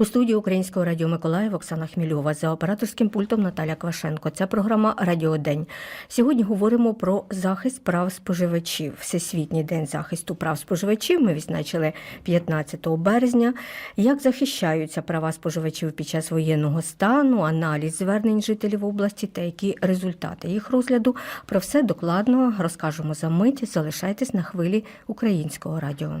У студії Українського радіо Миколаїв Оксана Хмільова за операторським пультом Наталя Квашенко. Це програма Радіодень. Сьогодні говоримо про захист прав споживачів. Всесвітній день захисту прав споживачів ми відзначили 15 березня. Як захищаються права споживачів під час воєнного стану, аналіз звернень жителів області та які результати їх розгляду. Про все докладно розкажемо за мить. Залишайтесь на хвилі українського радіо.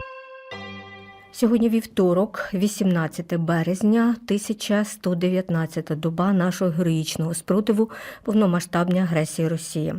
Сьогодні вівторок, 18 березня, 1119 доба нашого героїчного спротиву повномасштабній агресії Росії.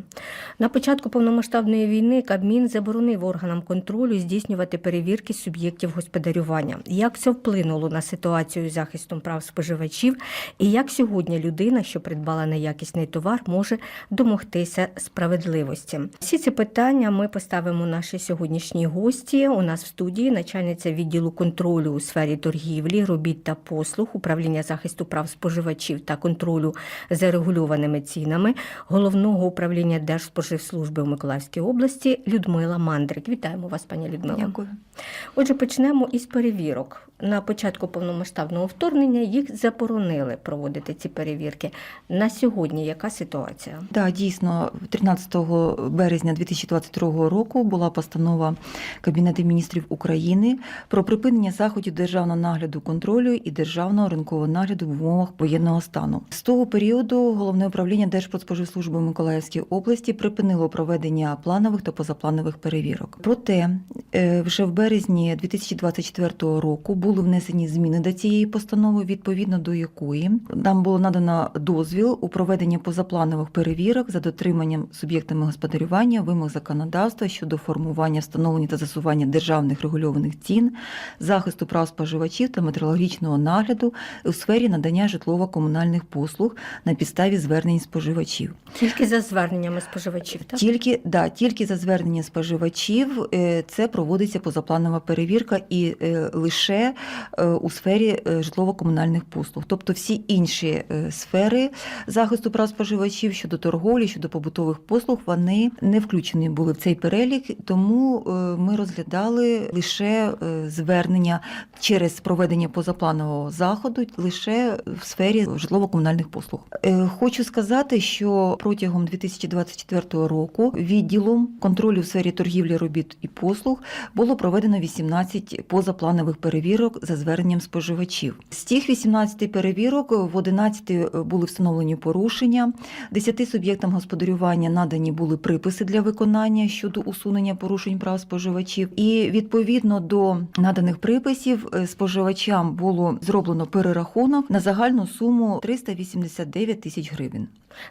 На початку повномасштабної війни Кабмін заборонив органам контролю здійснювати перевірки суб'єктів господарювання. Як це вплинуло на ситуацію з захистом прав споживачів, і як сьогодні людина, що придбала неякісний товар, може домогтися справедливості? Всі ці питання ми поставимо нашій сьогоднішній гості. У нас в студії начальниця відділу контролю у сфері торгівлі, робіт та послуг, управління захисту прав споживачів та контролю за регульованими цінами головного управління Держспоживслужби у Миколаївській області Людмила Мандрик. Вітаємо вас, пані Людмила. Дякую. Отже, почнемо із перевірок. На початку повномасштабного вторгнення їх заборонили проводити ці перевірки. На сьогодні яка ситуація? Да, дійсно, 13 березня 2022 року була постанова Кабінету міністрів України про припинення заходів державного нагляду контролю і державного ринкового нагляду в умовах воєнного стану. З того періоду головне управління Держпродспоживслужби Миколаївської області припинило проведення планових та позапланових перевірок. Проте е, вже в березні 2024 року були внесені зміни до цієї постанови, відповідно до якої нам було надано дозвіл у проведенні позапланових перевірок за дотриманням суб'єктами господарювання вимог законодавства щодо формування, встановлення та засування державних регульованих цін, захисту прав споживачів та метрологічного нагляду у сфері надання житлово-комунальних послуг на підставі звернень споживачів. Тільки за зверненнями споживачів, так? Тільки да, тільки за звернення споживачів е, це проводиться позапланова перевірка і е, лише у сфері е, житлово-комунальних послуг. Тобто всі інші е, сфери захисту прав споживачів щодо торговлі, щодо побутових послуг, вони не включені були в цей перелік, тому е, ми розглядали лише е, звернення через проведення позапланового заходу лише в сфері житлово-комунальних послуг. Е, Хочу сказати, що протягом 2024 року відділом контролю в сфері торгівлі робіт і послуг було проведено 18 позапланових перевірок за зверненням споживачів. З тих 18 перевірок в 11 були встановлені порушення, 10 суб'єктам господарювання надані були приписи для виконання щодо усунення порушень прав споживачів. І відповідно до наданих приписів е, споживачам було зроблено перерахунок на загальну суму 389 тисяч гривень.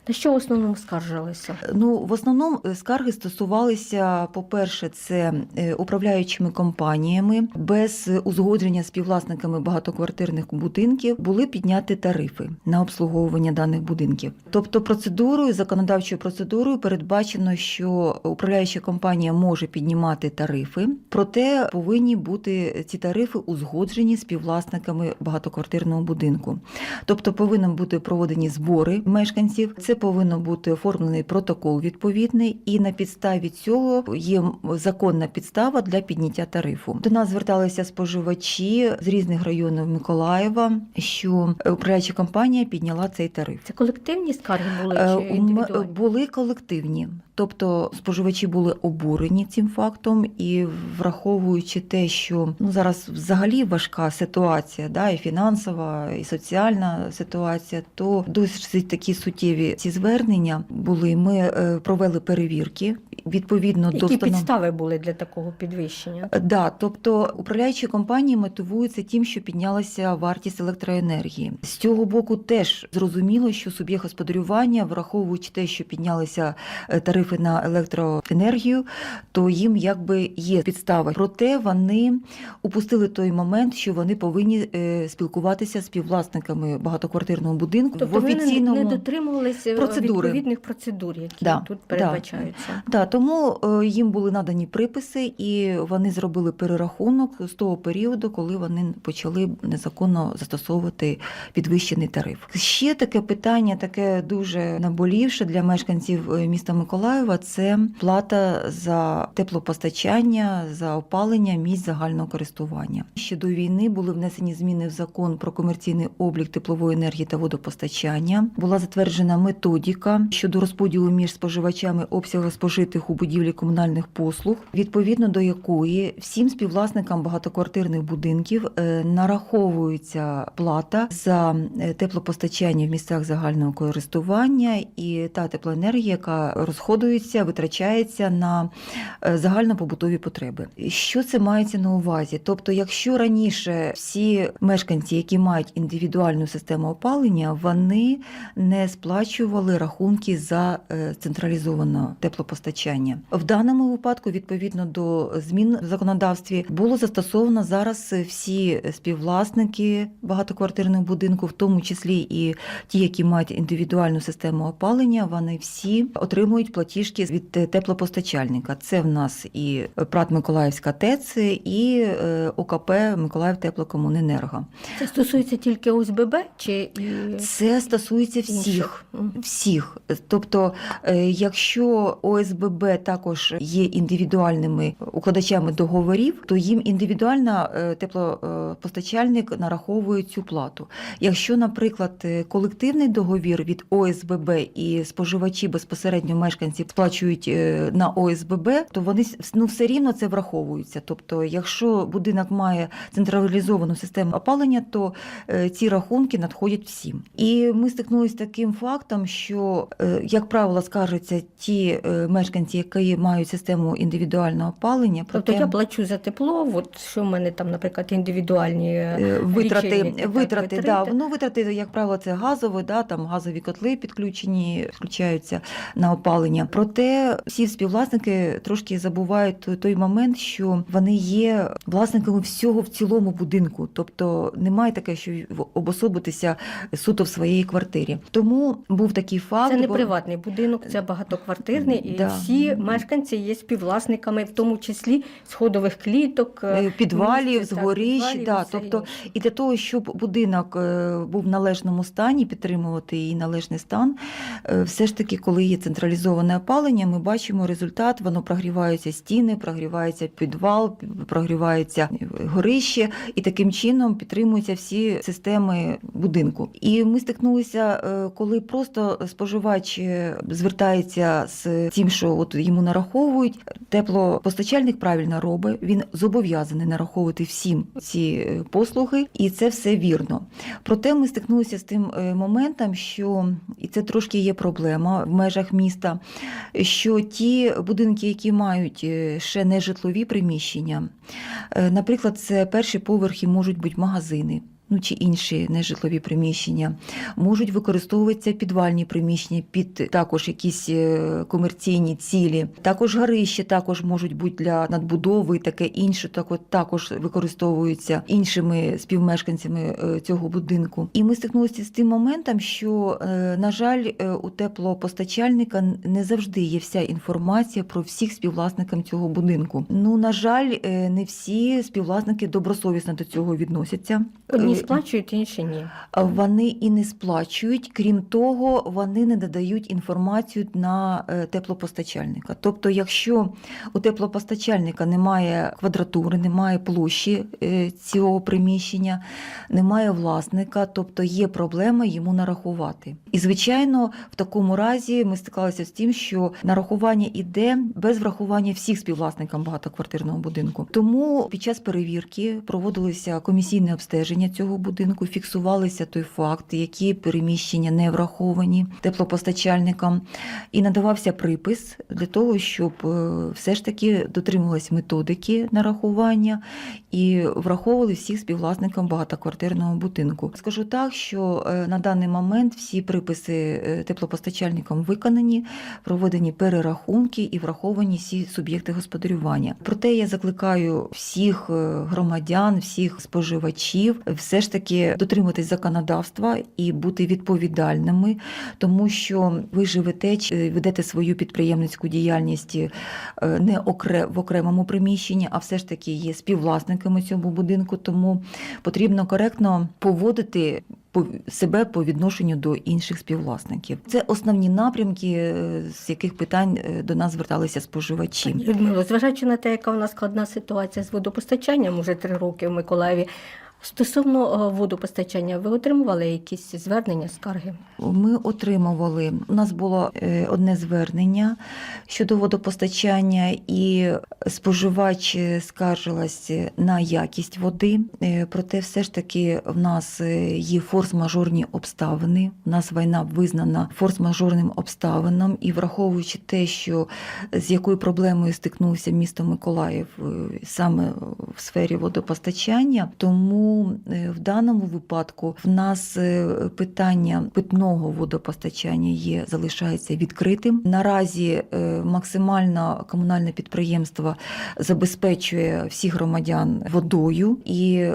На що в основному скаржилися? Ну, в основному е, скарги стосувалися, по-перше, це е, управляючими компаніями без узгодження співвласниками багатоквартирних будинків були підняті тарифи на обслуговування даних будинків. Тобто, процедурою, законодавчою процедурою передбачено, що управляюча компанія може піднімати тарифи, проте повинні бути ці тарифи узгоджені співвласниками багатоквартирного будинку. Тобто повинні бути проводені збори мешканців. Це повинно бути оформлений протокол відповідний, і на підставі цього є законна підстава для підняття тарифу. До нас зверталися споживачі з різних районів Миколаєва, що управляюча компанія підняла цей тариф. Це колективні скарги були Е, чи індивідуальні? Були колективні, тобто споживачі були обурені цим фактом, і враховуючи те, що ну зараз взагалі важка ситуація, да, і фінансова, і соціальна ситуація, то досить такі суттєві ці звернення були. Ми е, провели перевірки відповідно до Які встанов- підстави були для такого підвищення? Да, тобто управляючі компанії мотивуються тим, що піднялася вартість електроенергії. З цього боку теж зрозуміло, що суб'єкт господарювання, враховуючи те, що піднялися е, тарифи на електроенергію, то їм якби є підстави. Проте вони упустили той момент, що вони повинні е, спілкуватися з співвласниками багатоквартирного будинку Тобто в ви не- не дотримувалися процедури. відповідних процедур, які Да, тут да. передбачаються. Да, тому е, їм були надані приписи, і вони зробили перерахунок з того періоду, коли вони почали незаконно застосовувати підвищений тариф. Ще таке питання, таке дуже наболівше для мешканців е, міста Миколаєва. Це плата за теплопостачання, за опалення місць загального користування. Ще до війни були внесені зміни в закон про комерційний облік теплової енергії та водопостачання. Була затверджена методика щодо розподілу між споживачами обсягу спожитих у будівлі комунальних послуг, відповідно до якої всім співвласникам багатоквартирних будинків е, нараховується плата за е, теплопостачання в місцях загального користування і та теплоенергія, яка розходується, витрачається на е, загальнопобутові потреби. Що це мається на увазі? Тобто, якщо раніше всі мешканці, які мають індивідуальну систему опалення, вони не сплачували рахунки за централізоване теплопостачання. В даному випадку, відповідно до змін в законодавстві, було застосовано зараз всі співвласники багатоквартирного будинку, в тому числі і ті, які мають індивідуальну систему опалення, вони всі отримують платіжки від теплопостачальника. Це в нас і ПРАТ Миколаївська ТЕЦ, і е, ОКП Миколаїв Теплокомуненерго. Це стосується тільки ОСББ чи Це стосується всіх. інших? Всіх, тобто, е, якщо ОСББ також є індивідуальними укладачами договорів, то їм індивідуально е, теплопостачальник нараховує цю плату. Якщо, наприклад, е, колективний договір від ОСББ і споживачі безпосередньо мешканці сплачують е, на ОСББ, то вони ну, все рівно це враховується. Тобто, якщо будинок має централізовану систему опалення, то ці рахунки надходять всім. І ми стикнулися з таким фактом, що, як правило, скаржаться ті е, мешканці, які мають систему індивідуального опалення, Тобто я плачу за тепло, от що в мене там, наприклад, індивідуальні Е, Витрати, так, витрати, да, витрати. ну витрати, як правило, це газові, да, там газові котли підключені, включаються на опалення. Проте всі співвласники трошки забувають той, момент, що вони є власниками всього в цілому будинку. Тобто немає таке, що обособитися суто в своїй квартирі. Тому був такий факт. Це не бо- приватний будинок, це багатоквартирний, і Да. всі мешканці є співвласниками, в тому числі сходових кліток, Е, підвалів, місць, так, згорищ, підвалів да, тобто. І для того, щоб будинок е, був в належному стані, підтримувати її належний стан, е, все ж таки, коли є централізоване опалення, ми бачимо результат, воно прогріваються стіни, прогрівається підвал, прогрівається горище, і таким чином підтримуються всі системи будинку. І ми стикнулися, е, коли просто споживач е, звертається з тим, що от йому нараховують, теплопостачальник правильно робить, він зобов'язаний нараховувати всім ці е, послуги, і це все вірно. Проте ми стикнулися з тим е, моментом, що і це трошки є проблема в межах міста, що ті будинки, які мають е, ще не житлові приміщення, наприклад, це перші поверхи можуть бути магазини. Ну чи інші нежитлові приміщення можуть використовуватися підвальні приміщення під також якісь е, комерційні цілі. Також горища також можуть бути для надбудови, таке інше. Так от також використовуються іншими співмешканцями е, цього будинку. І ми стикнулися з тим моментом, що е, на жаль, у теплопостачальника не завжди є вся інформація про всіх співвласників цього будинку. Ну на жаль, не всі співвласники добросовісно до цього відносяться. Одні сплачують, інші ні. Вони і не сплачують, крім того, вони не додають інформацію на е, теплопостачальника. Тобто, якщо у теплопостачальника немає квадратури, немає площі е, цього приміщення, немає власника, тобто є проблема йому нарахувати. І звичайно, в такому разі ми стикалися з тим, що нарахування іде без врахування всіх співвласників багатоквартирного будинку. Тому під час перевірки проводилося комісійне обстеження цього будинку, фіксувалися той факт, які переміщення не враховані теплопостачальникам, і надавався припис для того, щоб е, все ж таки дотримувалися методики нарахування і враховували всіх співвласникам багатоквартирного будинку. Скажу так, що е, на даний момент всі приписи е, теплопостачальникам виконані, проведені перерахунки і враховані всі суб'єкти господарювання. Проте я закликаю всіх громадян, всіх споживачів все ж таки дотримуватись законодавства і бути відповідальними, тому що ви живете ведете свою підприємницьку діяльність е, не в окремому приміщенні, а все ж таки є співвласниками цього будинку, тому потрібно коректно поводити по- себе по відношенню до інших співвласників. Це основні напрямки, е, з яких питань е, до нас зверталися споживачі. Людмило, зважаючи на те, яка у нас складна ситуація з водопостачанням уже три роки в Миколаєві. Стосовно е, водопостачання, ви отримували якісь звернення, скарги? Ми отримували. У нас було е, одне звернення щодо водопостачання, і споживач е, скаржилась на якість води. Проте, все ж таки, в нас є форс-мажорні обставини. У нас війна визнана форс-мажорним обставином, і враховуючи те, що з якою проблемою стикнувся місто Миколаїв саме в сфері водопостачання, тому е, в даному випадку в нас е, питання питного водопостачання є залишається відкритим. Наразі е, максимально комунальне підприємство забезпечує всіх громадян водою, і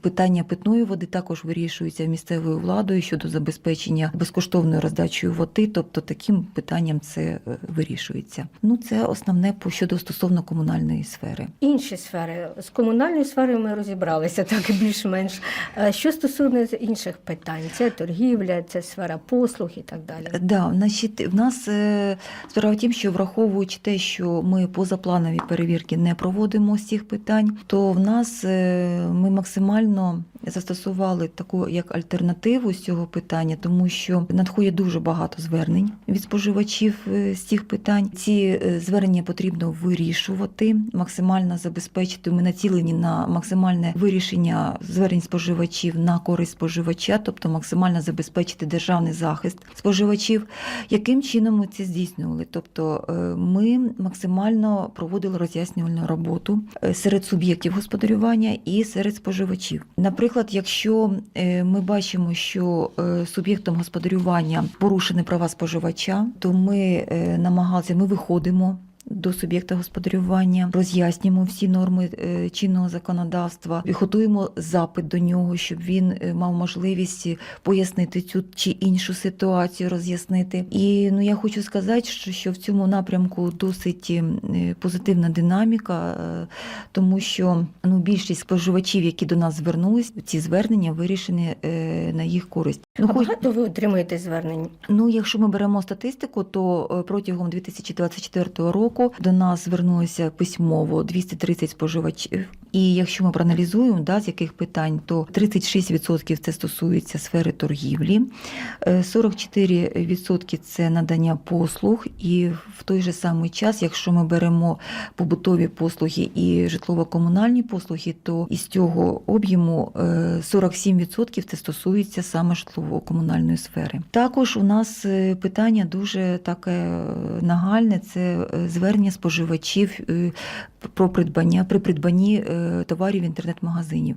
питання питної води також вирішується місцевою владою щодо забезпечення безкоштовною роздачею води. Тобто таким питанням це вирішується. Ну це основне щодо стосовно комунальної сфери. Інші сфери з комунальною сферою ми розібралися так більш-менш. Е, Що стосується інших питань, це торгівля, це сфера послуг і так далі. Да, значить, в нас е, справа в тім, що враховуючи те, що ми позапланові перевірки не проводимо з цих питань, то в нас е, ми максимально застосували таку як альтернативу з цього питання, тому що надходить дуже багато звернень від споживачів е, з цих питань. Ці е, звернення потрібно вирішувати, максимально забезпечити. Ми націлені на максимальне вирішення звернень споживачів на користь споживача, тобто максимально забезпечити державний захист споживачів. Яким чином ми це здійснювали? Тобто е, ми максимально проводили роз'яснювальну роботу серед суб'єктів господарювання і серед споживачів. Наприклад, якщо е, ми бачимо, що е, суб'єктом господарювання порушені права споживача, то ми е, намагалися, ми виходимо. До суб'єкта господарювання роз'яснюємо всі норми е, чинного законодавства, і готуємо запит до нього, щоб він е, мав можливість пояснити цю чи іншу ситуацію, роз'яснити. І ну я хочу сказати, що, що в цьому напрямку досить е, позитивна динаміка, тому що ну більшість споживачів, які до нас звернулись, ці звернення вирішені на їх користь. Ну, а хоч- багато ви отримуєте звернень? Ну, якщо ми беремо статистику, то протягом 2024 року до нас звернулося письмово 230 споживачів. І якщо ми проаналізуємо, да, з яких питань, то 36% це стосується сфери торгівлі, е, 44% це надання послуг, і в той же самий час, якщо ми беремо побутові послуги і житлово-комунальні послуги, то із цього об'єму е, 47% це стосується саме житлово-комунальної сфери. Також у нас е, питання дуже таке е, нагальне: це е, звернення споживачів е, про придбання при придбанні е, товарів інтернет-магазинів.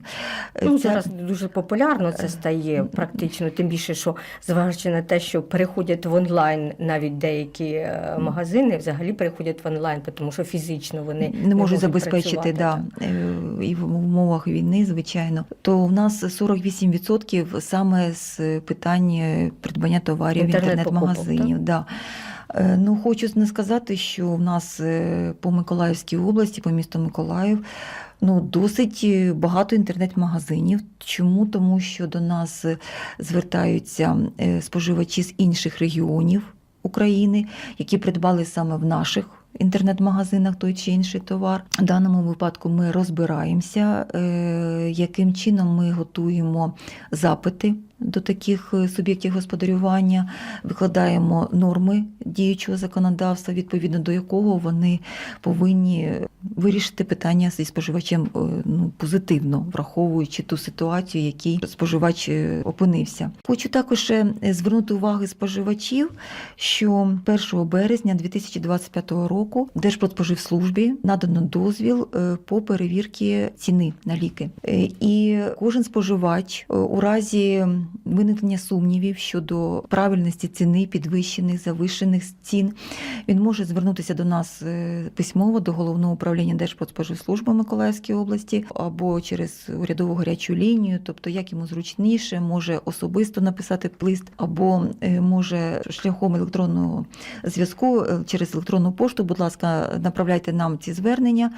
Е, Ну, це- зараз дуже популярно це стає практично, тим більше, що зважаючи на те, що переходять в онлайн навіть деякі е, магазини, взагалі переходять в онлайн, тому що фізично вони не можуть забезпечити да, е, і в умовах війни, звичайно. То в нас 48% саме з питань придбання товарів інтернет-магазинів. Да. Е, Ну, хочу не сказати, що в нас е, по Миколаївській області, по місту Миколаїв, ну, досить е, багато інтернет-магазинів. Чому? Тому що до нас звертаються споживачі з інших регіонів України, які придбали саме в наших інтернет-магазинах той чи інший товар. В даному випадку ми розбираємося, яким чином ми готуємо запити до таких е, суб'єктів господарювання, викладаємо норми діючого законодавства, відповідно до якого вони повинні вирішити питання зі споживачем е, ну, позитивно, враховуючи ту ситуацію, в якій споживач е, опинився. Хочу також звернути увагу споживачів, що 1 березня 2025 року Держпродспоживслужбі надано дозвіл е, по перевірці ціни на ліки. Е, І кожен споживач е, у разі виникнення сумнівів щодо правильності ціни, підвищених, завищених цін, він може звернутися до нас е, письмово до головного управління Держпродспоживслужби Миколаївської області або через урядову гарячу лінію, тобто як йому зручніше, може особисто написати лист, або е, може шляхом електронного зв'язку е, через електронну пошту. Будь ласка, направляйте нам ці звернення,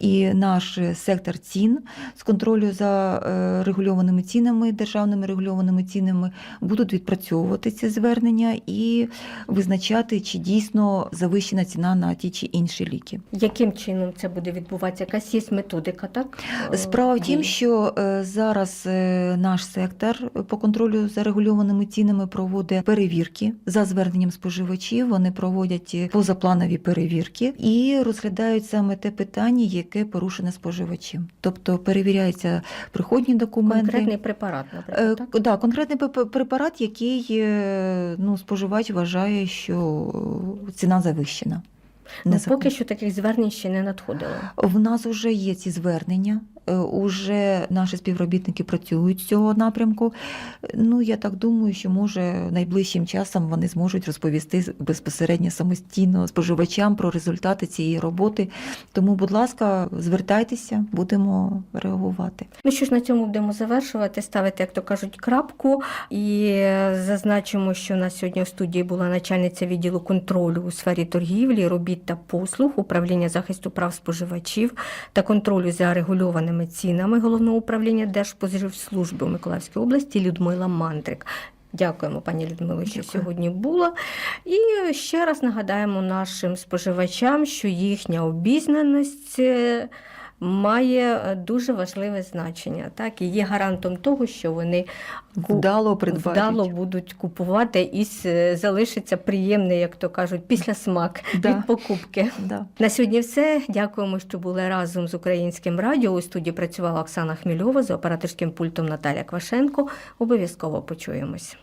і наш сектор цін з контролю за регульованими цінами, державними регульованими цінами будуть відпрацьовувати ці звернення і визначати, чи дійсно завищена ціна на ті чи інші ліки. Яким чином це буде відбуватися? Якась є методика, так? Е, Справа в тім, що е, зараз е, наш сектор по контролю за регульованими цінами проводить перевірки за зверненням споживачів. Вони проводять позапланові перевірки і розглядають саме те питання, яке порушене споживачем. Тобто перевіряються приходні документи. конкретний препарат, наприклад, так? да, конкретний препарат, який е, ну, споживач вважає, що ціна завищена. Ну, поки що таких звернень ще не надходило. В нас вже є ці звернення. Е, Уже наші співробітники працюють з цього напрямку. Ну я так думаю, що може найближчим часом вони зможуть розповісти безпосередньо самостійно споживачам про результати цієї роботи. Тому, будь ласка, звертайтеся, будемо реагувати. Ну що ж, на цьому будемо завершувати, ставити, як то кажуть, крапку. І зазначимо, що на сьогодні в студії була начальниця відділу контролю у сфері торгівлі, робіт та послуг, управління захисту прав споживачів та контролю за регульованими цінами головного управління Держпозивслужби у Миколаївській області Людмила Мандрик. Дякуємо, пані Людмило, що Дякую. сьогодні була. І ще раз нагадаємо нашим споживачам, що їхня обізнаність е, має е, дуже важливе значення, так і є гарантом того, що вони Вдало вдало будуть купувати і залишиться приємний, як то кажуть, післясмак Да. від покупки. Да. На сьогодні все. Дякуємо, що були разом з українським радіо. У студії працювала Оксана Хмільова з операторським пультом Наталя Квашенко. Обов'язково почуємось.